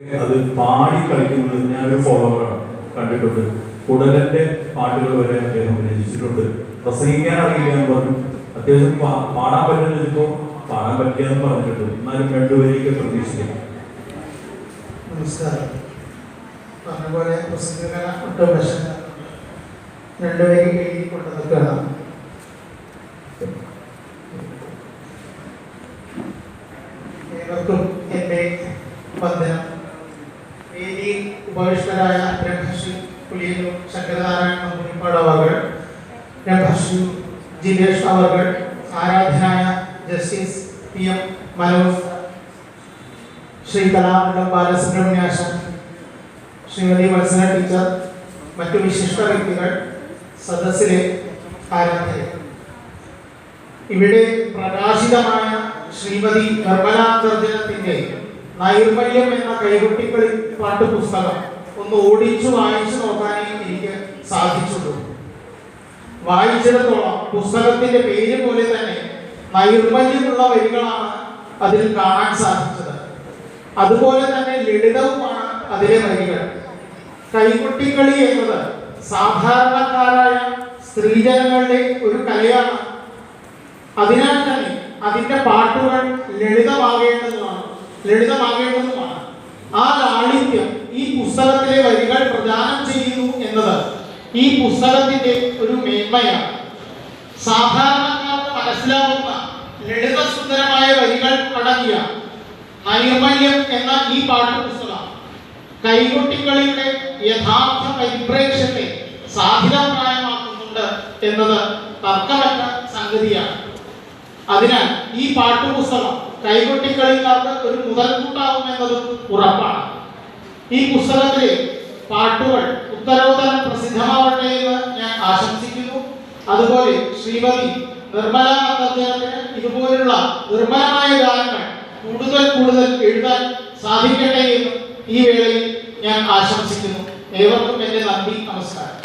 അത് പാടി കളിക്കുന്നത് ഞാനൊരു ഫോളോവറാണ് കണ്ടിട്ടുണ്ട്. കുടലന്റെ പാട്ടുകൾ വരെ അദ്ദേഹം രചിച്ചിട്ടുണ്ട്. പ്രസംഗിക്കാൻ അറിയില്ല എന്ന് പറഞ്ഞു. അത്യാവശ്യം പാടാൻ പറ്റുന്ന ചോദിച്ചപ്പോ പാടാൻ പറ്റിയെന്ന് പറഞ്ഞിട്ടുണ്ട്. എന്നാലും രണ്ടുപേരെയൊക്കെ പ്രതീക്ഷിക്കാം. നമസ്കാരം. പറഞ്ഞപോലെ പ്രസംഗകന ഒട്ടും വിഷം രണ്ടുപേരും എഴുതി കൊണ്ട് നിൽക്കണം ഏവർക്കും എന്റെ ഉപവിഷ്ടരായ ബ്രഹ്മശ്രീ പുലിയൂർ ശങ്കരനാരായണ നമ്പൂരിപ്പാട് അവർ ബ്രഹ്മശ്രീ ജിതേഷ് അവർ ആരാധനായ justice P M Manoj Shri Kalamandalam Balasubramaniam Shrimati Vatsala teacher മറ്റു വിശിഷ്ട വ്യക്തികൾ സദസ്സിലെ ആരാധകർ ഇവിടെ പ്രകാശിതമായ ശ്രീമതി നിർമ്മലാന്തർജനത്തിന്റെ നൈർമല്യം എന്ന കൈകൊട്ടിക്കളി പാട്ട് പുസ്തകം ഒന്ന് ഓടിച്ചു വായിച്ചു നോക്കാനേ എനിക്ക് സാധിച്ചുള്ളൂ. വായിച്ചിടത്തോളം പുസ്തകത്തിന്റെ പേര് പോലെ തന്നെ നൈർമല്യമുള്ള വരികളാണ് അതിൽ കാണാൻ സാധിച്ചത്. അതുപോലെ തന്നെ ലളിതവുമാണ് അതിലെ വരികൾ. കൈകൊട്ടിക്കളി എന്നത് സാധാരണക്കാരായ സ്ത്രീജനങ്ങളുടെ ഒരു കലയാണ്. അതിനാൽ തന്നെ അതിന്റെ പാട്ടുകൾ ലളിതമാകേണ്ടതുമാണ് ലളിതമാകേണ്ടതുമാണ്. ആ ലാളിത്യം ഈ പുസ്തകത്തിലെ വരികൾ പ്രദാനം ചെയ്യുന്നു എന്നത് ഈ പുസ്തകത്തിന്റെ ഒരു മേന്മയാണ്. സാധാരണക്കാർക്ക് മനസ്സിലാവുന്ന ലളിത സുന്ദരമായ വരികൾ അടങ്ങിയ നൈർമല്യം എന്ന ഈ പാഠപുസ്തകം കൈകൊട്ടിക്കളിയുടെ യഥാർത്ഥ പരിപ്രേക്ഷ്യത്തെ സാധ്യതപ്രായമാക്കുന്നുണ്ട് എന്നത് തർക്കമറ്റ സംഗതിയാണ്. അതിനാൽ ഈ പാഠപുസ്തകം കൈകൊട്ടിക്കളിക്കാർക്ക് ഒരു മുതൽക്കൂട്ടാവും എന്നതും ഉറപ്പാണ്. ഈ പുസ്തകത്തിലെ പാട്ടുകൾ ഉത്തരോത്തരം പ്രസിദ്ധമാവട്ടെ എന്ന് ഞാൻ ആശംസിക്കുന്നു. അതുപോലെ ശ്രീമതി നിർമ്മല അന്തർജനത്തിന് ഇതുപോലുള്ള നിർമ്മലമായ ഗാനങ്ങൾ കൂടുതൽ കൂടുതൽ എഴുതാൻ സാധിക്കട്ടെ എന്ന് ഈ വേളയിൽ ഞാൻ ആശംസിക്കുന്നു. ഏവർക്കും എന്റെ നന്ദി നമസ്കാരം.